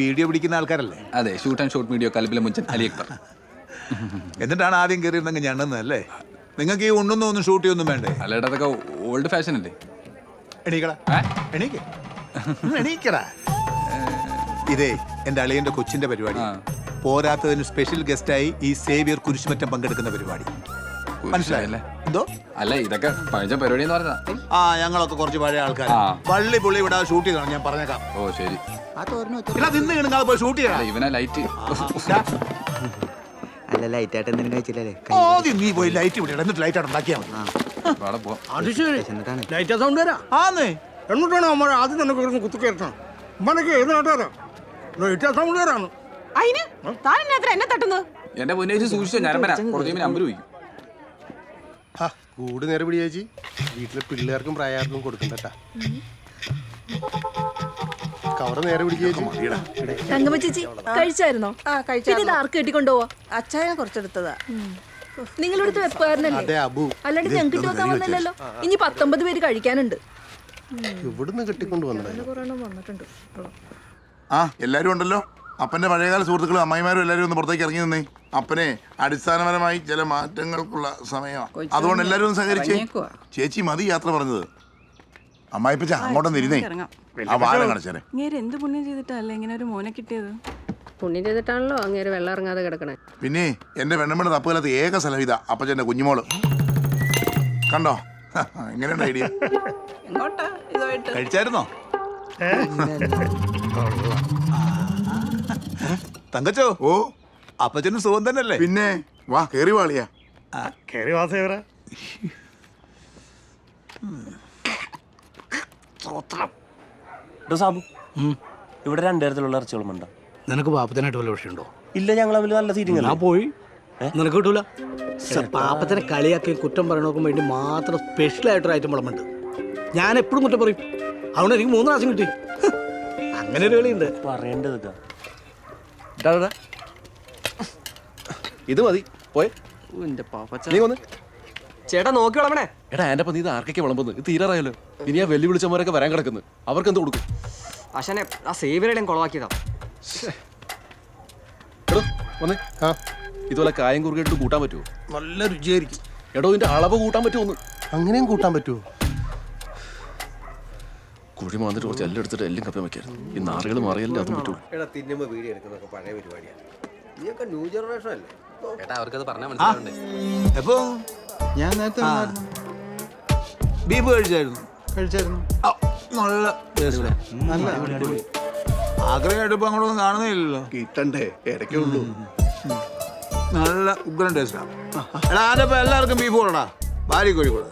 Video പിടിക്കുന്ന ആൾക്കാരല്ലേ? അതെ ഷൂട്ട് ആൻഡ് ഷോർട്ട് വീഡിയോ കലബിലെ മുഞ്ചൻ അലി അക്ബർ. എന്നിട്ടാണ് ആദ്യം കയറിയിരുന്നെങ്കിൽ ഞണ്ണുന്നതല്ലേ? നിങ്ങൾക്ക് ഈ ഉണ്ണൊന്നും ഒന്നും ഷൂട്ട് ചെയ്യൊന്നും വേണ്ടേ? അല്ലേടാ അതൊക്കെ ഓൾഡ് ഫാഷൻ അല്ലേ? എണീക്കടാ. എണീക്ക്. എണീക്കടാ. ഇതേ എന്റെ അളിയന്റെ കൊച്ചിന്റെ പരിപാടി. പോരാത്തതിന് സ്പെഷ്യൽ ഗസ്റ്റായി ഈ സേവിയർ കുരിശുമറ്റം പങ്കെടുക്കുന്ന പരിപാടി. മനസ്സിലായല്ലേ എന്തോ? അല്ല ഇതൊക്കെ പഴയ പരിപാടി എന്ന് പറഞ്ഞതാ. ആ ഞങ്ങളൊക്കെ കുറച്ച് പഴയ ആൾക്കാർ പള്ളി പുള്ളി ഇവിടെ ഷൂട്ട് ചെയ്താണ് ഞാൻ പറഞ്ഞേക്കാം. ഓ ശരി. അല്ല, ലൈറ്റ്. അല്ല എന്തെങ്കിലും ആദ്യം നീ പോയി ലൈറ്റ് എന്നിട്ട് ലൈറ്റ് അത് ശരി ലൈറ്റ് സൗണ്ട് വരാ. ആന്നേ. എന്നിട്ടാണ് അമ്മ? ആദ്യം തന്നെ ഏത് നാട്ടുകാരാ? ലൈറ്റ് സൗണ്ട് വരാണ്. അയിന്? താൻ എന്നാ എന്നെ തട്ടുന്നത്? എന്റെ മുന്നേച്ച് സൂക്ഷിച്ചോ ഞാൻ വരാം. കുറച്ച് കഴിയുമ്പോൾ നമ്പർ ചോദിക്കും കൂട് നേരെ പിടി ചേച്ചി. വീട്ടിലെ പിള്ളേർക്കും പ്രായാർക്കും കൊടുക്കണ്ടട്ടാ. കവറ് നേരെ പിടിക്കുക തങ്കമ്മ ചേച്ചി കഴിച്ചായിരുന്നോ? ആ പിന്നെ ഇത് കഴിച്ചാ ആർക്ക് കെട്ടിക്കൊണ്ടുപോവാ? അച്ചായ കുറച്ചെടുത്തതാ. നിങ്ങളെടുത്ത് വെപ്പായിരുന്നല്ലേ അതെ അബു. അല്ലാണ്ട് ഞങ്ങൾക്ക് ഇട്ട് വെക്കാൻ വന്നില്ലല്ലോ. ഇനി പത്തൊമ്പത് പേര് കഴിക്കാനുണ്ട്. ഇവിടുന്ന് കെട്ടിക്കൊണ്ട് വന്നിട്ടുണ്ട്. ആ എല്ലാരും ഉണ്ടല്ലോ? അപ്പന്റെ പഴയകാല സുഹൃത്തുക്കളും അമ്മായിമാരും എല്ലാരും ഒന്ന് പുറത്തേക്ക് ഇറങ്ങി നിന്നേ. അപ്പനെ അടിസ്ഥാനപരമായി ചില മാറ്റങ്ങൾക്കുള്ള സമയമാണ് അതുകൊണ്ട് എല്ലാരും ഒന്ന് സഹകരിച്ചേ. ചേച്ചി മതി യാത്ര പറഞ്ഞത്. അമ്മായിപ്പച്ച അങ്ങോട്ടൊന്ന് ഇരുന്നേ. ആ വാഴ കാണിച്ചേരെ ഇങ്ങനെ എന്ത് പുണ്യം ചെയ്തിട്ടല്ലേ ഇങ്ങനെ ഒരു മോനെ കിട്ടിയത്? പുണ്യം ചെയ്തിട്ടാണല്ലോ അങ്ങേര് വെള്ളം ഇറങ്ങാതെ കിടക്കണേ. പിന്നെ എന്റെ വെണ്ണമ്മയുടെ തപ്പുകാലത്ത് ഏക സ്ഥലം ഇതാ അപ്പച്ചന്റെ കുഞ്ഞുമോൾ. കണ്ടോ? എങ്ങനെയുണ്ട് ഐഡിയ? എങ്ങോട്ടാ ഇതുമായിട്ട് കഴിച്ചായിരുന്നോ? തങ്കച്ചോ? ഓ. അപ്പച്ചനും സുഖം തന്നെയല്ലേ? പിന്നെ? വാ കേറി വാളിയാ. കേറി വാസേവരാ സാബു. ഇവിടെ രണ്ടുതരത്തിലുള്ള ഇറച്ചികളുമുണ്ടോ. നിനക്ക് പാപ്പത്തിനായിട്ട് വല്ല വിഷയമുണ്ടോ? ഇല്ല ഞങ്ങൾ തമ്മിൽ നല്ല സീറ്റിംഗ് ഞാൻ പോയി. നിനക്ക് കിട്ടൂല? പാപ്പത്തിനെ കളിയാക്കി കുറ്റം പറയണോക്കും വേണ്ടി മാത്രം സ്പെഷ്യൽ ആയിട്ടൊരു ഐറ്റം വിളമ്പുണ്ട് ഞാൻ എപ്പോഴും കുറ്റം പറയും. അതുകൊണ്ട് എനിക്ക് മൂന്ന് പ്രാവശ്യം കിട്ടി. അങ്ങനെ ഒരു കളിയുണ്ട്. പറയേണ്ടത് ഇത്. മതി. പോയെ. നീ വന്ന്. ചേട്ടാ നോക്കി വിളമ്പണേ എടാ എന്റെ നീ ഇത് ആർക്കൊക്കെ വിളമ്പുന്നത് ഇത് തീരാറായല്ലോ. ഇനി ആ വെല്ലു വിളിച്ചമാരൊക്കെ വരാൻ കിടക്കുന്നു. അവർക്ക് എന്ത് കൊടുക്കും? അശനെ ആ സേവിയറുടെയും കുളവാക്കിയതാ. എടോ വന്നേ. ആ. ഇതുപോലെ കായം കുറുകിട്ട് കൂട്ടാൻ പറ്റുമോ നല്ല രുചിയായിരിക്കും. എടോ ഇതിന്റെ അളവ് കൂട്ടാൻ പറ്റുമോ അങ്ങനെയും കൂട്ടാൻ പറ്റുമോ കുഴി മാന്നിട്ട് കുറച്ച് എല്ലാം എടുത്തിട്ട് എല്ലാം കപ്പം വെക്കായിരുന്നു. ഈ നാറുകൾ മാറിയല്ലേ അതും പറ്റുള്ളൂ. എടാ തിന്നുമ്പോ വീഡിയോ എടുക്കുന്നൊക്കെ പഴയ പരിപാടിയാണ് നീയൊക്കെ ന്യൂ ജനറേഷൻ അല്ലേ? എടാ അവർക്കത് പറഞ്ഞാൽ മനസ്സിലാവണ്ടേ? എപ്പോ? ഞാൻ നേരത്തെ ബീഫ് കഴിച്ചായിരുന്നു. കഴിച്ചായിരുന്നു. ആ, നല്ല ടേസ്റ്റ് ആഗ്രഹമായിട്ട് ഇപ്പൊ അങ്ങോട്ടൊന്നും കാണുന്നില്ലല്ലോ. കിട്ടണ്ടേ? ഇടയ്ക്കേ ഉള്ളൂ. നല്ല ഉഗ്രൻ ടേസ്റ്റാണ് എടാ ആരുടെ ഇപ്പൊ എല്ലാവർക്കും ബീഫ് കൊടുടാ. ഭാര്യ കോഴി കൂടെ.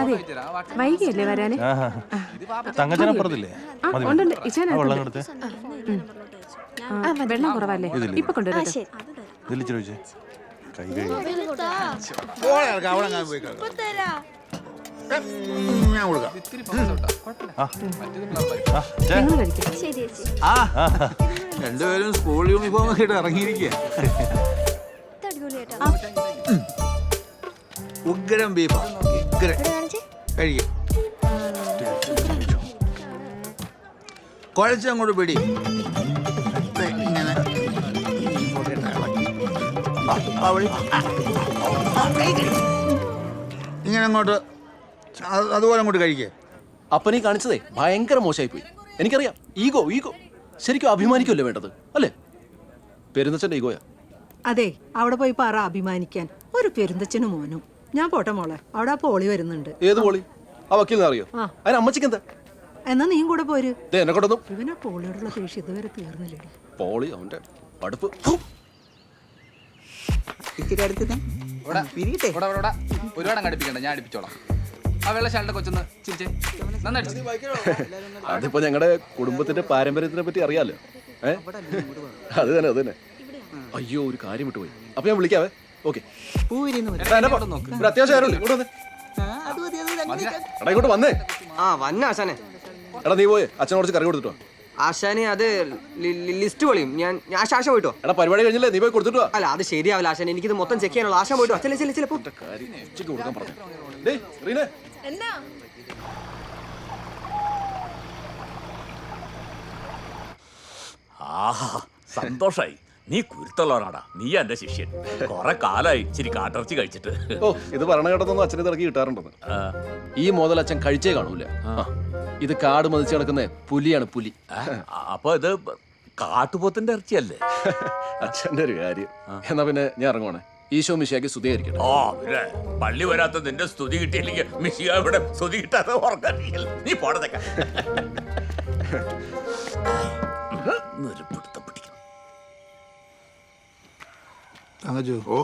അതെ വൈകിയല്ലേ വരാന്? തങ്കച്ചനപ്പുറത്തില്ലേ ആ, ഉണ്ടുണ്ട്. ഇച്ചാനകത്തുണ്ട്. ഉം. ആ, വെള്ളം കുറവല്ലേ? ഇപ്പൊ കൊണ്ടുവരാം ഇതിൽ ചോദിച്ചേ കൈ രണ്ടുപേരും സ്കൂൾ യൂണിഫോം ഒക്കെ ഇട്ട് ഇറങ്ങിയിരിക്കുക ഉഗ്രം ബീഫാ. ഉഗ്രം. കഴിക്കും. കുഴച്ചങ്ങോട്ട് പിടി. ഇങ്ങനെ അങ്ങോട്ട് അതുപോലെ അങ്ങോട്ട് കഴിക്കേ. അപ്പനീ കാണിച്ചതേ ഭയങ്കര മോശമായി പോയി എനിക്കറിയാം. Ego ego. ശരിക്കും അഭിമാനിക്കുമല്ലേ വേണ്ടത്? അല്ലേ? പെരുന്തച്ചന്റെ ഈഗോയാ. അതെ അവിടെ പോയി പറ അഭിമാനിക്കാൻ. ഒരു പെരുന്തച്ഛനും മോനും. ഞാൻ പോട്ടെ മോളെ. അവിടെ ആ പോളി വരുന്നുണ്ട്. ഏത് പോളി? ആ വക്കീലിനെ അറിയോ? അതിന് അമ്മച്ചിക്ക് എന്താ? എന്നാ നീയും കൂടെ പോര്. ദേ എന്നെ കൊണ്ടൊന്നും ഇവനാ പോളിയോടുള്ള ദേഷ്യം. ഇതുവരെ തീർന്നില്ലേ പോളി അവന്റെ അടുപ്പ് ഇച്ചിരി അടുത്ത് ഇവിടെ. ഒരുപാട് അങ്ങ് അടുപ്പിക്കണ്ട ഞാൻ അടുപ്പിച്ചോളാം. ആ വെള്ള ശാലിന്റെ കൊച്ചൊന്ന് ചിരിച്ചേ. നന്നായിട്ട് അതിപ്പോ ഞങ്ങളുടെ കുടുംബത്തിന്റെ പാരമ്പര്യത്തിനെ പറ്റി അറിയാലോ. ഏ? അത് തന്നെ അത് തന്നെ. അയ്യോ ഒരു കാര്യം വിട്ടുപോയി. അപ്പൊ ഞാൻ വിളിക്കാവേ? ഓക്കെ. അത്യാവശ്യം വന്നേ. എടാ ഇങ്ങോട്ട് വന്നേ. ആ വന്നെ ആശാനെ. എടാ നീ പോയേ. അച്ഛൻ കുറച്ച് കറി കൊടുത്തിട്ടോ ആശാനെ അത് ലിസ്റ്റ് പൊളിയും. ഞാൻ ഞാൻ ആശാ പോയിട്ടോ? എടാ പരിപാടി കഴിഞ്ഞില്ലേ? നീ പോയി കൊടുത്തിട്ടോ അല്ല അത് ശരിയാവില്ല ആശാൻ എനിക്കിത് മൊത്തം ചെക്ക് ചെയ്യാനുള്ള. ആശാ പോയിട്ടോ? ചില ചില ചിലപ്പോ സന്തോഷായി. നീ കുരുത്തുള്ളവനാടാ. നീ എന്റെ ശിഷ്യൻ. കൊറേ കാലായി ഇച്ചിരി കാട്ടിറച്ചി കഴിച്ചിട്ട്. ഓ ഇത് ഭരണഘടനൊന്നും അച്ഛനെ തിറക്കി കിട്ടാറുണ്ടെന്ന്. ഈ മുതൽ അച്ഛൻ കഴിച്ചേ കാണൂല. ഇത് കാട് മതിച്ച് കിടക്കുന്ന പുലിയാണ് പുലി. അപ്പൊ ഇത് കാട്ടുപോത്തിന്റെ ഇറച്ചിയല്ലേ? അച്ഛന്റെ ഒരു കാര്യം. എന്നാ പിന്നെ ഞാൻ ഇറങ്ങുവാണേ. ഈശോ മിശിയാക്കി സ്തുതിയായിരിക്കട്ടെ പിന്നെ പള്ളി വരാത്ത നിന്റെ സ്തുതി കിട്ടിയില്ലെങ്കിൽ മിശിയ ഇവിടെ സ്തുതി കിട്ടാതെ ഉറങ്ങില്ല നീ പോടതൊക്കെ തങ്കച്ചു ഓ.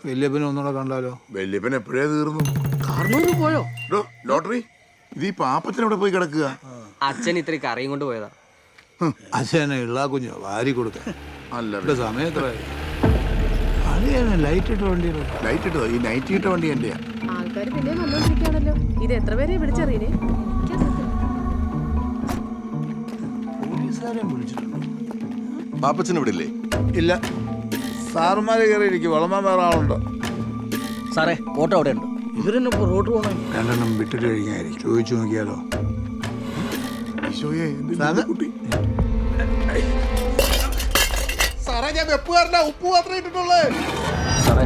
വല്യപ്പനെ ഒന്നുകൂടെ കണ്ടാലോ? വല്യപ്പൻ എപ്പോഴേ തീർന്നു? കാർന്നൂര് പോയോ? ഡോ, ലോട്ടറി? ഇത് ഈ പാപ്പത്തിന് ഇവിടെ പോയി കിടക്കുക. അച്ഛൻ ഇത്ര കറിയും കൊണ്ട് പോയതാ. അച്ഛനെ ഇള്ള കുഞ്ഞു വാരി കൊടുക്ക അല്ല. സമയത്ര ലൈറ്റ് ഇട്ട വണ്ടിയിലോ ലൈറ്റ് ഇട്ടതോ? ഈ നൈറ്റ് ഇട്ട വണ്ടി എന്റെയാ? ആൾക്കാർ പിന്നെ വന്നോണ്ടിരിക്കുകയാണല്ലോ. ഇത് എത്ര പേരെ വിളിച്ചറിയേ പോലീസുകാരെയും വിളിച്ചിട്ടുണ്ടോ. പാപ്പച്ചൻ ഇവിടെ ഇല്ലേ? ഇല്ല. സാറുമാര് കയറിയിരിക്കും വളമാൻ വേറെ ആളുണ്ട്? സാറേ ഓട്ടോ അവിടെ ഉണ്ട് ഇവരെന്നെ ഇപ്പോൾ റോഡ് പോകണം രണ്ടെണ്ണം വിട്ടിട്ട് കഴിഞ്ഞാൽ ചോദിച്ചു നോക്കിയാലോ? സാറേ. ഞാൻ വെപ്പുകാരനാ ഉപ്പ് മാത്രമേ ഇട്ടിട്ടുള്ളേ. സാറേ.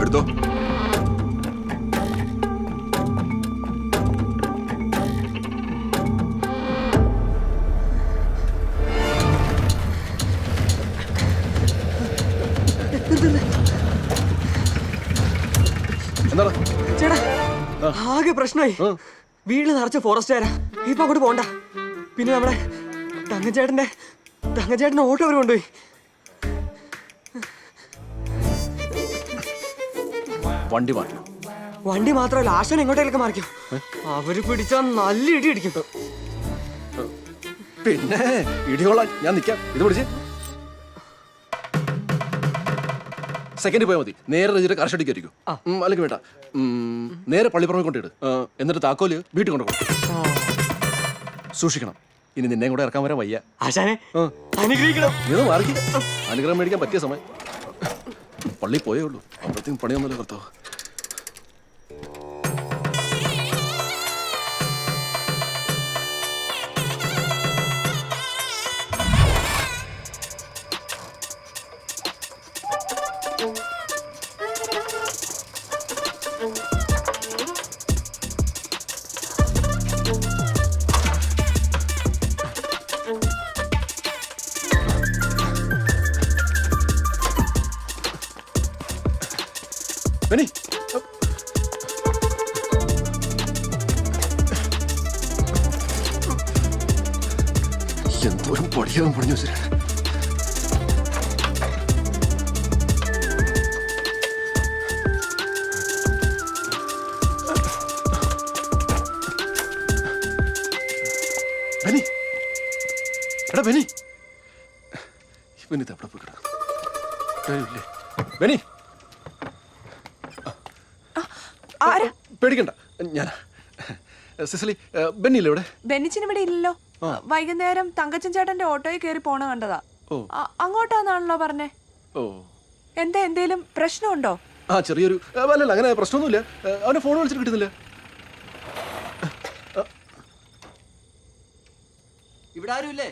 എടുത്തോ? ആകെ പ്രശ്നമായി. വീട്ടിൽ നിറച്ച ഫോറസ്റ്റുകാരാ ഇപ്പൊ അങ്ങോട്ട് പോണ്ട. പിന്നെ നമ്മുടെ തങ്കച്ചേട്ടന്റെ തങ്കച്ചേട്ടന്റെ ഓട്ടോ അവർ കൊണ്ടുപോയി. വണ്ടി മാറ്റണം. വണ്ടി മാത്രമല്ല ആശാൻ എങ്ങോട്ടേലൊക്കെ മാറിക്കും. അവർ പിടിച്ചാൽ നല്ല ഇടി ഇടിക്കും പിന്നെ ഇടിയോളാൻ ഞാൻ നിൽക്കാം ഇത് പിടിച്ച്. സെക്കൻഡ് പോയാൽ മതി. നേരെ രജിയുടെ കർഷടിക്കായിരിക്കും അല്ലെങ്കിൽ വേണ്ട. ഉം, നേരെ പള്ളിപ്പുറമെ കൊണ്ടിട്ട് എന്നിട്ട് താക്കോൽ വീട്ടിൽ കൊണ്ടുപോകും സൂക്ഷിക്കണം. ഇനി നിന്നെ കൂടെ ഇറക്കാൻ വരാൻ വയ്യ. ആശാനെ ആ. അനുഗ്രഹിക്കണം. അനുഗ്രഹം മേടിക്കാൻ പറ്റിയ സമയം. പള്ളി പോയേ ഉള്ളൂ. അപ്പോഴത്തേക്കും പണിയൊന്നുമില്ല കർത്താവ് എന്തോരം പൊടിയാവും പണിഞ്ഞു വെച്ചിട്ട് ബെന്നി എടാ എവിടെ പോയി പേടിക്കണ്ട. ഞാൻ സിസിലി ഇവിടെ? ബെന്നിച്ചിന് ഇവിടെ ഇല്ലല്ലോ. വൈകുന്നേരം തങ്കച്ചൻ ചേട്ടന്റെ ഓട്ടോയിൽ കയറി പോണ കണ്ടതാ. ഓ. അങ്ങോട്ടാന്നാണല്ലോ പറഞ്ഞേ? ഓ. എന്താ എന്തേലും പ്രശ്നമുണ്ടോ? ആ ചെറിയൊരു അല്ലല്ല അങ്ങനെ പ്രശ്നമൊന്നുമില്ല. അവനെ ഫോൺ വിളിച്ചിട്ട് കിട്ടുന്നില്ല. ഇവിടെ ആരുമില്ലേ?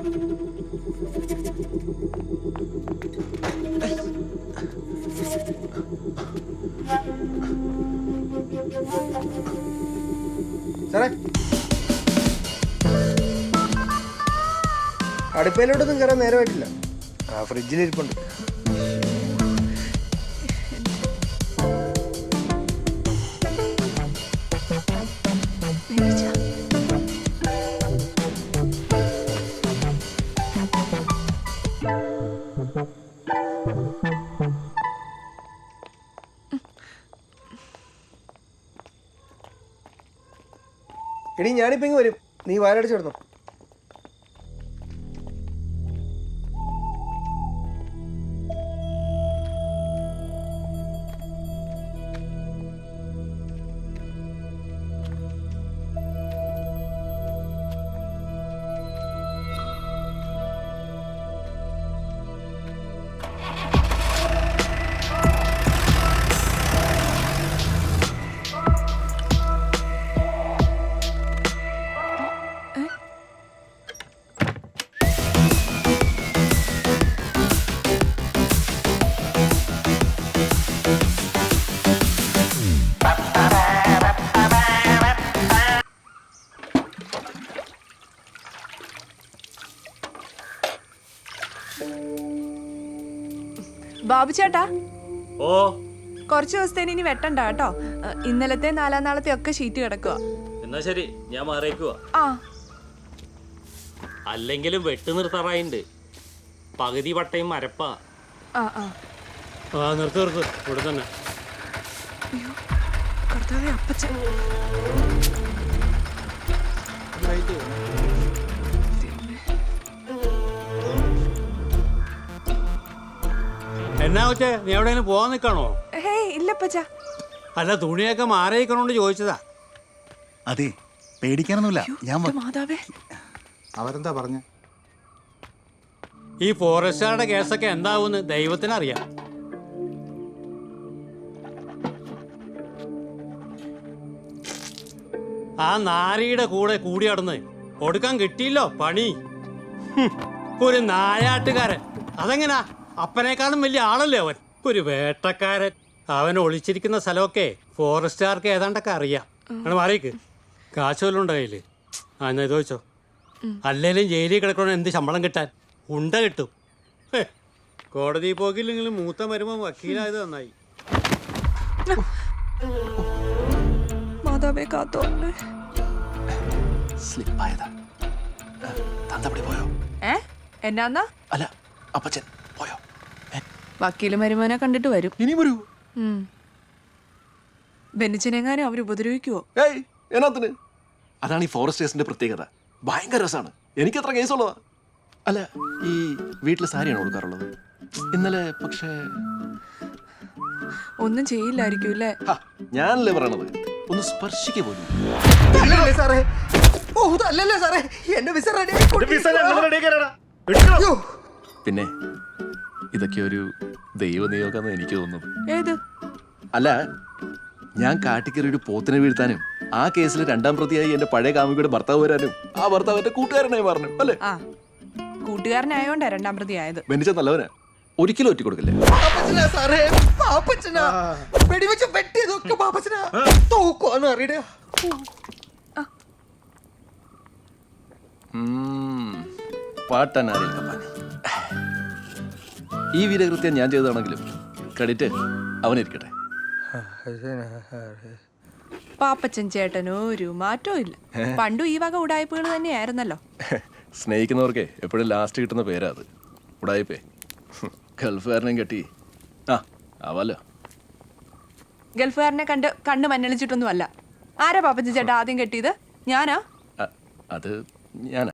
സാറേ അടുപ്പയിലോട്ടൊന്നും കയറാൻ നേരമായിട്ടില്ല. ആ ഫ്രിഡ്ജിൽ ഫ്രിഡ്ജിലിരിപ്പുണ്ട് എടി ഞാനിപ്പോ ഇങ്ങ് വരും. നീ വാലടിച്ചു ബാബു ചേട്ടാ ഓ. കുറച്ച് ദിവസത്തേന് ഇനി വെട്ടണ്ട കേട്ടോ. ഇന്നലത്തെ നാലാം നാളത്തെ ഒക്കെ ഷീറ്റ് കിടക്കുക എന്നാ ശരി ഞാൻ മാറിയേക്കുവാ. ആ. അല്ലെങ്കിലും വെട്ട് നിർത്താറായിണ്ട്. പകുതി പട്ടയും മരപ്പാ ആ ആ. ആ നിർത്ത് നിർത്ത്. ഇവിടെ തന്നെ കർത്താവേ എന്നാ വെച്ചേ നീ എവിടെയെങ്കിലും പോവാൻ നിൽക്കണോ? ഹേയ് ഇല്ല അപ്പച്ച അല്ല തുണിയൊക്കെ മാറിയിക്കണോണ്ട് ചോദിച്ചതാ. അതെ പേടിക്കാനൊന്നുമില്ല. ഞാൻ വ- മാതാവേ. അവരെന്താ പറഞ്ഞ? ഈ ഫോറസ്റ്റുകാരുടെ കേസൊക്കെ എന്താവുമെന്ന് ദൈവത്തിനറിയാം. ആ നാരിയുടെ കൂടെ കൂടി നടന്ന് കൊടുക്കാൻ കിട്ടിയില്ലോ പണി. ഹും, ഒരു നായാട്ടുകാരൻ. അതെങ്ങനാ? അപ്പനേക്കാളും വലിയ ആളല്ലേ അവൻ? ഒരു വേട്ടക്കാരൻ. അവൻ ഒളിച്ചിരിക്കുന്ന സ്ഥലമൊക്കെ ഫോറസ്റ്റുകാർക്ക് ഏതാണ്ടൊക്കെ അറിയാം. അങ്ങനെ മാറിയേക്ക്. കാശ് വല്ലതും ഉണ്ടോ കയ്യിൽ? ആ എന്നാ ഇത് വെച്ചോ അല്ലേലും ജയിലിൽ കിടക്കണ എന്ത് ശമ്പളം കിട്ടാൻ? ഉണ്ട കിട്ടും. കോടതി പോക്കില്ലെങ്കിലും മൂത്ത വരുമ്പോ വക്കീലായത് നന്നായി. മാതാവേ കാത്തോ സ്ലിപ്പായതാ പോയോ? ഏ എന്നാന്നാ? അല്ല അപ്പച്ചൻ പോയോ? വക്കീൽ മരുമോനെ കണ്ടിട്ട് വരും. ഇനി വരൂ. ഉം. ബെന്നിച്ചനെങ്ങാനും അവർ ഉപദ്രവിക്കുവോ? ഏയ് എന്നാത്തിന്? അതാണ് ഈ ഫോറസ്റ്റേഴ്സിന്റെ പ്രത്യേകത. ഭയങ്കര രസമാണ്. എനിക്ക് എത്ര കേസുള്ളതാ അല്ല ഈ വീട്ടിൽ സാരിയാണ് കൊടുക്കാറുള്ളത്? ഇന്നലെ പക്ഷേ ഒന്നും ചെയ്യില്ലായിരിക്കും അല്ലേ ഹ, ഞാനല്ലേ പറയണത്? ഒന്ന് സ്പർശിക്കുക പോലും. അല്ലല്ലേ സാറേ. ഓ സാറേ. എന്റെ വിസ പിന്നെ ഇതൊക്കെ ഒരു ദൈവനിയോഗമെന്ന് എനിക്ക് തോന്നുന്നത്. ഏത്? അല്ല ഞാൻ കാട്ടിക്കറി ഒരു പോത്തിനെ വീഴ്ത്താനും ആ കേസിൽ രണ്ടാം പ്രതിയായി എന്റെ പഴയ കാമുകിയുടെ ഭർത്താവ് വരാനും ആ ഭർത്താവ് എന്റെ കൂട്ടുകാരനായി മാറണം അല്ലേ? ആ കൂട്ടുകാരനായോണ്ടാ രണ്ടാം പ്രതി ആയത്. ബെന്നിച്ച നല്ലവനാ. ഒരിക്കലും ഒറ്റ കൊടുക്കില്ല. പാപ്പച്ചനാ സാറേ പാപ്പച്ചനാ. വെടിവെച്ച് വെട്ടിയതൊക്കെ പാപ്പച്ചനാ. തൂക്കുവാന്ന് അറിയട. പാട്ടനാരിൽ കപ്പാൻ ഈ വീരകൃത്യം ഞാൻ ചെയ്തതാണെങ്കിലും ക്രെഡിറ്റ് അവനിരിക്കട്ടെ. പാപ്പച്ചൻ ചേട്ടനോ ഒരു മാറ്റവും ഇല്ല. പണ്ടും ഈ വക ഉടായ്പകൾ തന്നെയായിരുന്നല്ലോ. സ്നേഹിക്കുന്നവർക്കേ എപ്പോഴും ലാസ്റ്റ് കിട്ടുന്ന പേരാ അത്. ഉടായ്പേ. ഗൾഫുകാരനെയും കെട്ടി. ആ ആവാലോ. ഗൾഫുകാരനെ കണ്ട് കണ്ണ് മഞ്ഞളിച്ചിട്ടൊന്നും അല്ല ആരാ പാപ്പച്ചൻ ചേട്ടാ ആദ്യം കെട്ടിയത്? ഞാനാ? അത് ഞാനാ.